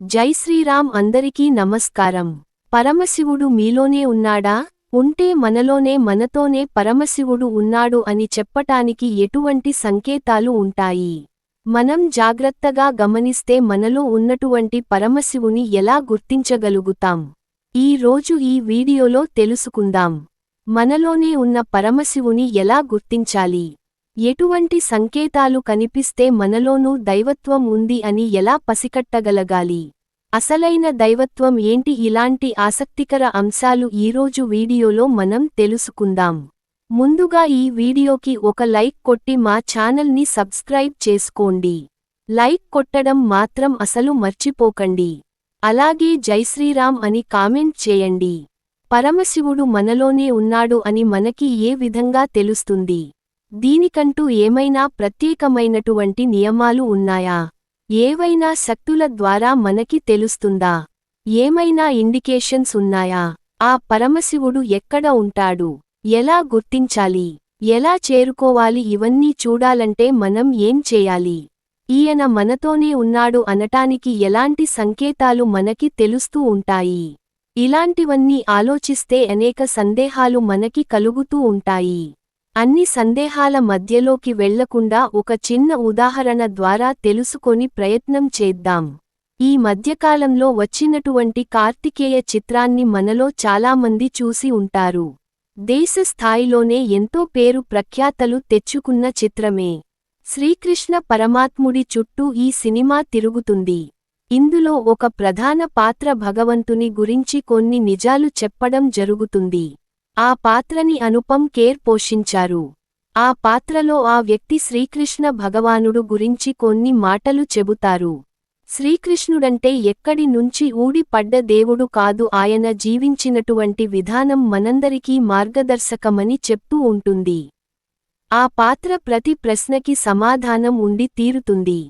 జై శ్రీరామ్ అందరికీ నమస్కారం. పరమశివుడు మీలోనే ఉన్నాడా? ఉంటే మనలోనే మనతోనే పరమశివుడు ఉన్నాడు అని చెప్పటానికి ఎటువంటి సంకేతాలు ఉంటాయి? మనం జాగ్రత్తగా గమనిస్తే మనలో ఉన్నటువంటి పరమశివుని ఎలా గుర్తించగలుగుతాం? ఈ రోజు ఈ వీడియోలో తెలుసుకుందాం. మనలోనే ఉన్న పరమశివుని ఎలా గుర్తించాలి? ఎటువంటి సంకేతాలు కనిపిస్తే మనలోనూ దైవత్వం ఉంది అని ఎలా పసికట్టగలగాలి? అసలైన దైవత్వం ఏంటి? ఇలాంటి ఆసక్తికర అంశాలు ఈరోజు వీడియోలో మనం తెలుసుకుందాం. ముందుగా ఈ వీడియోకి ఒక లైక్ కొట్టి మా ఛానల్ని సబ్స్క్రైబ్ చేసుకోండి. లైక్ కొట్టడం మాత్రం అసలు మర్చిపోకండి. అలాగే జైశ్రీరామ్ అని కామెంట్ చేయండి. పరమశివుడు మనలోనే ఉన్నాడు అని మనకి ఏ విధంగా తెలుస్తుంది? దీనికంటూ ఏమైనా ప్రత్యేకమైనటువంటి నియమాలు ఉన్నాయా? ఏవైనా శక్తుల ద్వారా మనకి తెలుస్తుందా? ఏమైనా ఇండికేషన్స్ ఉన్నాయా? ఆ పరమశివుడు ఎక్కడ ఉంటాడు? ఎలా గుర్తించాలి? ఎలా చేరుకోవాలి? ఇవన్నీ చూడాలంటే మనం ఏం చేయాలి? ఈయన మనతోనే ఉన్నాడు అనటానికి ఎలాంటి సంకేతాలు మనకి తెలుస్తూ ఉంటాయి? ఇలాంటివన్నీ ఆలోచిస్తే అనేక సందేహాలు మనకి కలుగుతూ ఉంటాయి. అన్ని సందేహాల మధ్యలోకి వెళ్ళకుండా ఒక చిన్న ఉదాహరణ ద్వారా తెలుసుకొని ప్రయత్నం చేద్దాం. ఈ మధ్యకాలంలో వచ్చినటువంటి కార్తికేయ చిత్రాన్ని మనలో చాలామంది చూసి ఉంటారు. దేశ స్థాయిలోనే ఎంతో పేరు ప్రఖ్యాతలు తెచ్చుకున్న చిత్రమే. శ్రీకృష్ణ పరమాత్ముడి చుట్టూ ఈ సినిమా తిరుగుతుంది. ఇందులో ఒక ప్రధాన పాత్ర భగవంతుని గురించి కొన్ని నిజాలు చెప్పడం జరుగుతుంది. ఆ పాత్రని అనుపం కేర్ పోషించారు. ఆ పాత్రలో ఆ వ్యక్తి శ్రీకృష్ణ భగవానుడు గురించి కొన్ని మాటలు చెబుతారు. శ్రీకృష్ణుడంటే ఎక్కడి నుంచి ఊడిపడ్డ దేవుడు కాదు ఆయన జీవించినటువంటి విధానం మనందరికీ మార్గదర్శకమని చెప్తూ ఉంటుంది. ఆ పాత్ర ప్రతి ప్రశ్నకి సమాధానం ఉండి తీరుతుంది.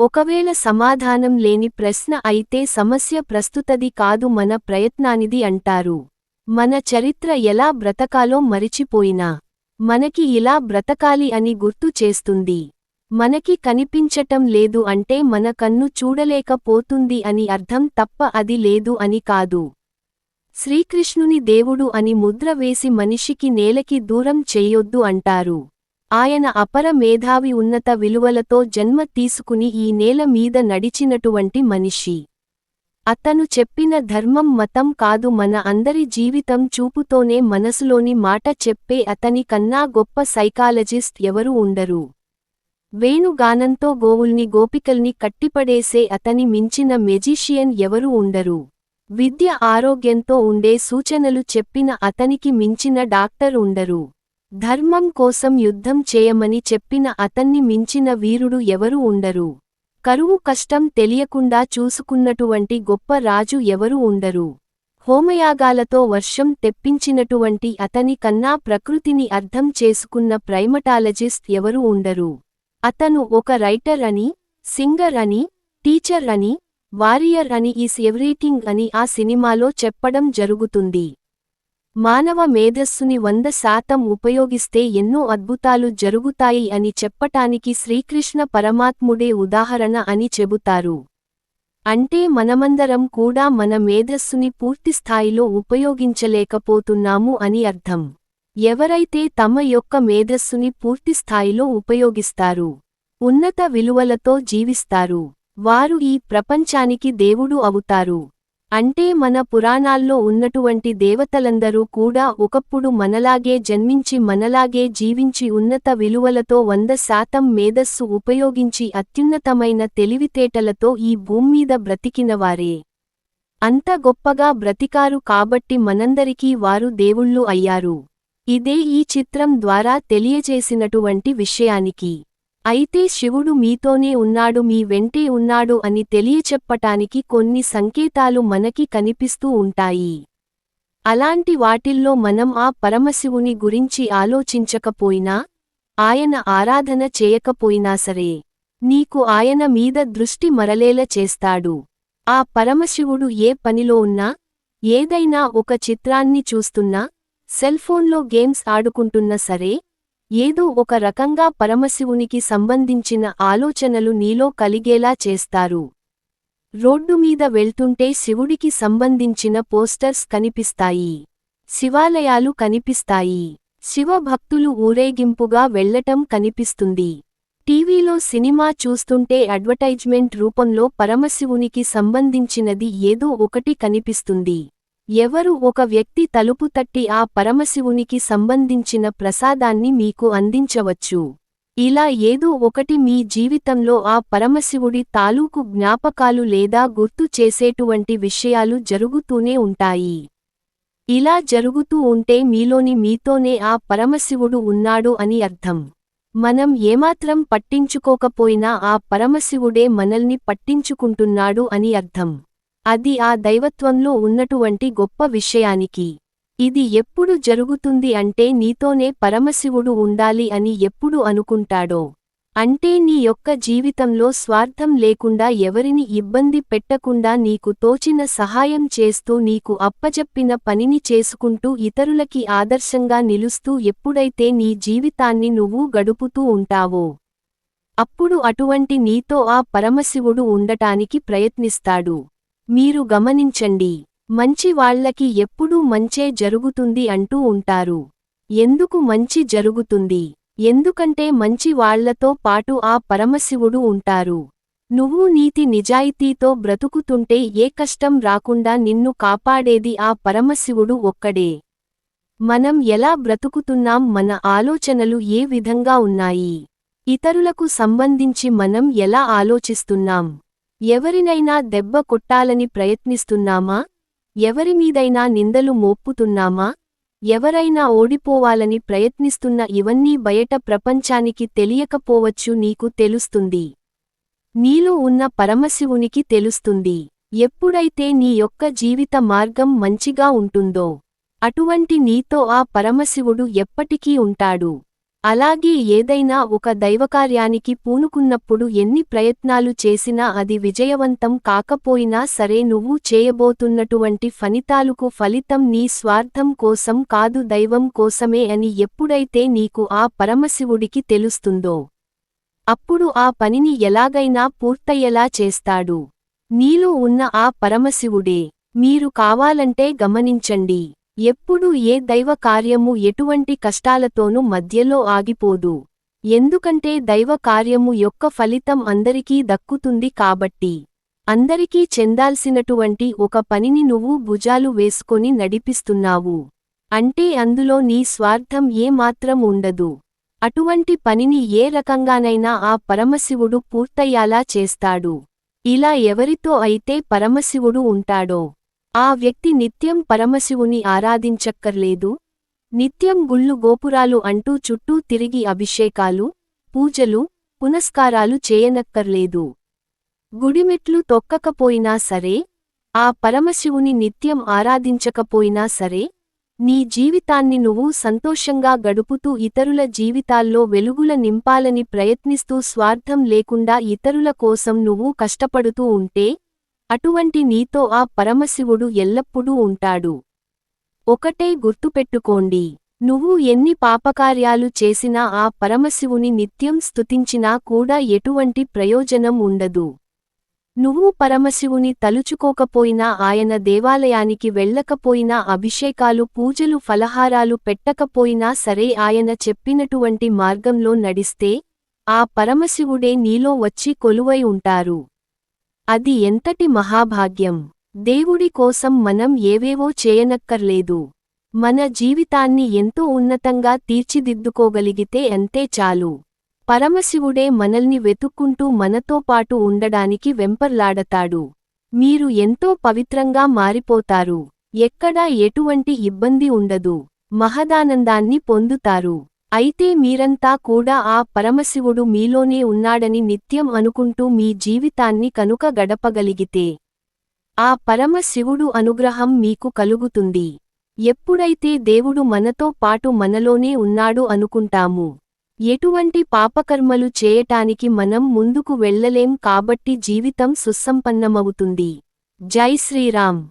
ఒకవేళ సమాధానం లేని ప్రశ్న అయితే సమస్య ప్రస్తుతది కాదు మన ప్రయత్నానిది అంటారు. మన చరిత్ర ఎలా బ్రతకాలో మరిచిపోయినా మనకి ఇలా బ్రతకాలి అని గుర్తు చేస్తుంది. మనకి కనిపించటం లేదు అంటే మన కన్ను చూడలేకపోతుంది అని అర్థం తప్ప అది లేదు అని కాదు. శ్రీకృష్ణుని దేవుడు అని ముద్ర వేసి మనిషికి నేలకి దూరం చెయ్యొద్దు అంటారు. ఆయన అపర మేధావి ఉన్నత విలువలతో జన్మ తీసుకుని ఈ నేల మీద నడిచినటువంటి మనిషి. అతను చెప్పిన ధర్మం మతం కాదు మన అందరి జీవితం చూపుతోనే మనసులోని మాట చెప్పే అతని కన్నా గొప్ప సైకాలజిస్ట్ ఎవరు ఉండరు. వేణుగానంతో గోవుల్ని గోపికల్ని కట్టిపడేసే అతని మించిన మెజిషియన్ ఎవరు ఉండరు. విద్య ఆరోగ్యంతో ఉండే సూచనలు చెప్పిన అతనికి మించిన డాక్టర్ ఉండరు. ధర్మం కోసం యుద్ధం చేయమని చెప్పిన అతన్ని మించిన వీరుడు ఎవరు ఉండరు. కరువు కష్టం తెలియకుండా చూసుకున్నటువంటి గొప్ప రాజు ఎవరు ఉండరు. హోమయాగాలతో వర్షం తెప్పించినటువంటి అతని కన్నా ప్రకృతిని అర్థం చేసుకున్న ప్రైమటాలజిస్ట్ ఎవరు ఉండరు. అతను ఒక రైటర్ అని సింగర్ అని టీచర్ అని వారియర్ అని ఈస్ ఎవ్రీథింగ్ అని ఆ సినిమాలో చెప్పడం జరుగుతుంది. మానవ మేధస్సుని వంద శాతం ఉపయోగిస్తే ఎన్నో అద్భుతాలు జరుగుతాయి అని చెప్పటానికి శ్రీకృష్ణ పరమాత్ముడే ఉదాహరణ అని చెబుతారు. అంటే మనమందరం కూడా మన మేధస్సుని పూర్తిస్థాయిలో ఉపయోగించలేకపోతున్నాము అని అర్థం. ఎవరైతే తమ యొక్క మేధస్సుని పూర్తిస్థాయిలో ఉపయోగిస్తారు ఉన్నత విలువలతో జీవిస్తారు. వారు ఈ ప్రపంచానికి దేవుడు అవుతారు. అంటే మన పురాణాల్లో ఉన్నటువంటి దేవతలందరూ కూడా ఒకప్పుడు మనలాగే జన్మించి మనలాగే జీవించి ఉన్నత విలువలతో వంద శాతం మేధస్సు ఉపయోగించి అత్యున్నతమైన తెలివితేటలతో ఈ భూమ్మీద బ్రతికినవారే. అంత గొప్పగా బ్రతికారు కాబట్టి మనందరికీ వారు దేవుళ్ళు అయ్యారు. ఇదే ఈ చిత్రం ద్వారా తెలియజేసినటువంటి విషయానికి. అయితే శివుడు మీతోనే ఉన్నాడు మీ వెంటే ఉన్నాడు అని తెలియచెప్పటానికి కొన్ని సంకేతాలు మనకి కనిపిస్తూ ఉంటాయి. అలాంటి వాటిల్లో మనం ఆ పరమశివుని గురించి ఆలోచించకపోయినా ఆయన ఆరాధన చేయకపోయినా సరే నీకు ఆయన మీద దృష్టి మరలేల చేస్తాడు. ఆ పరమశివుడు ఏ పనిలో ఉన్నా ఏదైనా ఒక చిత్రాన్ని చూస్తున్నా సెల్ఫోన్లో గేమ్స్ ఆడుకుంటున్నా సరే ఏదో ఒక రకంగా పరమశివునికి సంబంధించిన ఆలోచనలు నీలో కలిగేలా చేస్తారు. రోడ్డుమీద వెళ్తుంటే శివుడికి సంబంధించిన పోస్టర్స్ కనిపిస్తాయి. శివాలయాలు కనిపిస్తాయి. శివ భక్తులు ఊరేగింపుగా వెళ్ళటం కనిపిస్తుంది. టీవీలో సినిమా చూస్తుంటే అడ్వర్టైజ్మెంట్ రూపంలో పరమశివునికి సంబంధించినది ఏదో ఒకటి కనిపిస్తుంది. ఎవరు ఒక వ్యక్తి తలుపు తట్టి ఆ పరమశివునికి సంబంధించిన ప్రసాదాన్ని మీకు అందించవచ్చు. ఇలా ఏదో ఒకటి మీ జీవితంలో ఆ పరమశివుడి తాలూకు జ్ఞాపకాలు లేదా గుర్తు చేసేటువంటి విషయాలు జరుగుతూనే ఉంటాయి. ఇలా జరుగుతూ ఉంటే మీలోని మీతోనే ఆ పరమశివుడు ఉన్నాడు అని అర్థం. మనం ఏమాత్రం పట్టించుకోకపోయినా ఆ పరమశివుడే మనల్ని పట్టించుకుంటున్నాడు అని అర్థం. అది ఆ దైవత్వంలో ఉన్నటువంటి గొప్ప విషయానికి. ఇది ఎప్పుడు జరుగుతుంది అంటే నీతోనే పరమశివుడు ఉండాలి అని ఎప్పుడు అనుకుంటాడో. అంటే నీ యొక్క జీవితంలో స్వార్థం లేకుండా ఎవరిని ఇబ్బంది పెట్టకుండా నీకు తోచిన సహాయం చేస్తూ నీకు అప్పజెప్పిన పనిని చేసుకుంటూ ఇతరులకి ఆదర్శంగా నిలుస్తూ ఎప్పుడైతే నీ జీవితాన్ని నువ్వు గడుపుతూ ఉంటావో. అప్పుడు అటువంటి నీతో ఆ పరమశివుడు ఉండటానికి ప్రయత్నిస్తాడు. మీరు గమనించండి మంచి వాళ్ళకి ఎప్పుడూ మంచే జరుగుతుంది అంటూ ఉంటారు. ఎందుకు మంచి జరుగుతుంది? ఎందుకంటే మంచి వాళ్ళతో పాటు ఆ పరమశివుడు ఉంటారు. నువ్వు నీతి నిజాయితీతో బ్రతుకుతుంటే ఏ కష్టం రాకుండా నిన్ను కాపాడేది ఆ పరమశివుడు ఒక్కడే. మనం ఎలా బ్రతుకుతున్నాం మన ఆలోచనలు ఏ విధంగా ఉన్నాయి? ఇతరులకు సంబంధించి మనం ఎలా ఆలోచిస్తున్నాం? ఎవరినైనా దెబ్బ కొట్టాలని ప్రయత్నిస్తున్నామా? ఎవరిమీదైనా నిందలు మోప్పుతున్నామా ఎవరైనా ఓడిపోవాలని ప్రయత్నిస్తున్న ఇవన్నీ బయట ప్రపంచానికి తెలియకపోవచ్చు నీకు తెలుస్తుంది. నీలో ఉన్న పరమశివునికి తెలుస్తుంది. ఎప్పుడైతే నీ యొక్క జీవిత మార్గం మంచిగా ఉంటుందో అటువంటి నీతో ఆ పరమశివుడు ఎప్పటికీ ఉంటాడు. అలాగే ఏదైనా ఒక దైవకార్యానికి పూనుకున్నప్పుడు ఎన్ని ప్రయత్నాలు చేసినా అది విజయవంతం కాకపోయినా సరే నువ్వు చేయబోతున్నటువంటి ఫలితాలకు ఫలితం నీ స్వార్థం కోసం కాదు దైవం కోసమే అని ఎప్పుడైతే నీకు ఆ పరమశివుడికి తెలుస్తుందో అప్పుడు ఆ పనిని ఎలాగైనా పూర్తయ్యేలా చేస్తాడు. నీలో ఉన్న ఆ పరమశివుడే మీరు కావాలంటే గమనించండి. ఎప్పుడు ఏ దైవ కార్యము ఎటువంటి కష్టాలతోనూ మధ్యలో ఆగిపోదు. ఎందుకంటే దైవ కార్యము యొక్క ఫలితం అందరికీ దక్కుతుంది కాబట్టి. అందరికీ చెందాల్సినటువంటి ఒక పనిని నువ్వు భుజాలు వేసుకొని నడిపిస్తున్నావు. అంటే అందులో నీ స్వార్థం ఏమాత్రం ఉండదు. అటువంటి పనిని ఏ రకంగానైనా ఆ పరమశివుడు పూర్తయ్యాలా చేస్తాడు. ఇలా ఎవరితో అయితే పరమశివుడు ఉంటాడో ఆ వ్యక్తి నిత్యం పరమశివుని ఆరాధించక్కర్లేదు? నిత్యం గుళ్ళు గోపురాలు అంటూ చుట్టూ తిరిగి అభిషేకాలు పూజలు పునస్కారాలు చేయనక్కర్లేదు. గుడిమెట్లు తొక్కకపోయినా సరే ఆ పరమశివుని నిత్యం ఆరాధించకపోయినా సరే నీ జీవితాన్ని నువ్వు సంతోషంగా గడుపుతూ ఇతరుల జీవితాల్లో వెలుగుల నింపాలని ప్రయత్నిస్తూ స్వార్థం లేకుండా ఇతరుల కోసం నువ్వు కష్టపడుతూ ఉంటే అటువంటి నీతో ఆ పరమశివుడు ఎల్లప్పుడూ ఉంటాడు. ఒకటే గుర్తుపెట్టుకోండి నువ్వు ఎన్ని పాపకార్యాలు చేసినా ఆ పరమశివుని నిత్యం స్తుతించినా కూడా ఎటువంటి ప్రయోజనం ఉండదు. నువ్వు పరమశివుని తలుచుకోకపోయినా ఆయన దేవాలయానికి వెళ్ళకపోయినా అభిషేకాలు పూజలు ఫలహారాలు పెట్టకపోయినా సరే ఆయన చెప్పినటువంటి మార్గంలో నడిస్తే ఆ పరమశివుడే నీలో వచ్చి కొలువై ఉంటారు. అది ఎంతటి మహాభాగ్యం. దేవుడి కోసం మనం ఏవేవో చేయనక్కర్లేదు. మన జీవితాన్ని ఎంతో ఉన్నతంగా తీర్చిదిద్దుకోగలిగితే అంతే చాలు. పరమశివుడే మనల్ని వెతుక్కుంటూ మనతో పాటు ఉండడానికి వెంపర్లాడతాడు. మీరు ఎంతో పవిత్రంగా మారిపోతారు. ఎక్కడా ఎటువంటి ఇబ్బంది ఉండదు. మహదానందాన్ని పొందుతారు. అయితే మీరంతా కూడా ఆ పరమశివుడు మీలోనే ఉన్నాడని నిత్యం అనుకుంటూ మీ జీవితాన్ని కనుక గడపగలిగితే ఆ పరమశివుడు అనుగ్రహం మీకు కలుగుతుంది. ఎప్పుడైతే దేవుడు మనతో పాటు మనలోనే ఉన్నాడు అనుకుంటాము. ఎటువంటి పాపకర్మలు చేయటానికి మనం ముందుకు వెళ్ళలేం కాబట్టి జీవితం సుసంపన్నమవుతుంది. జై శ్రీరామ్.